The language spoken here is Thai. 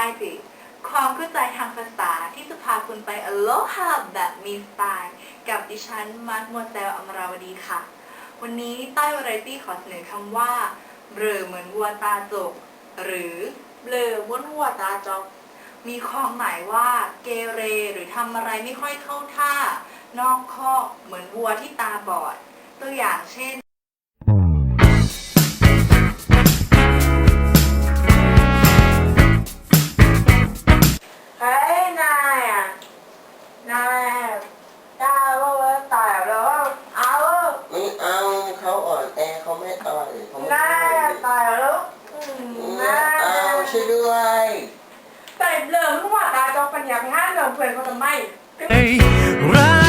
าสิความเข้าใจทางภาษาที่จะพาคุณไปอโลฮาแบบมีสไตล์ กับดิฉันมาร์ทมัวเซลอมราวดีค่ะ วันนี้ใต้วาไรตี้ขอเสนอคำว่าเบลอเหมือนวัวตาจก หรือเบลอม้วนวัวตาจก มีความหมายว่าเกเรหรือทำอะไรไม่ค่อยเข้าท่า นอกคอเหมือนวัวที่ตาบอด ตัวอย่างเช่น นายกล้าว่าว่าต่อยแล้วว่าเอาไม่เอาเขาอ่อนแอเขาไม่ต่อยเขาไม่นายอะต่อยแล้วอืมไม่นาเอาช่วยด้วยแต่เหลิมหัวตาจอกปัญญาไปห้าเหลิมเพื่อนเขาทำไมเอ้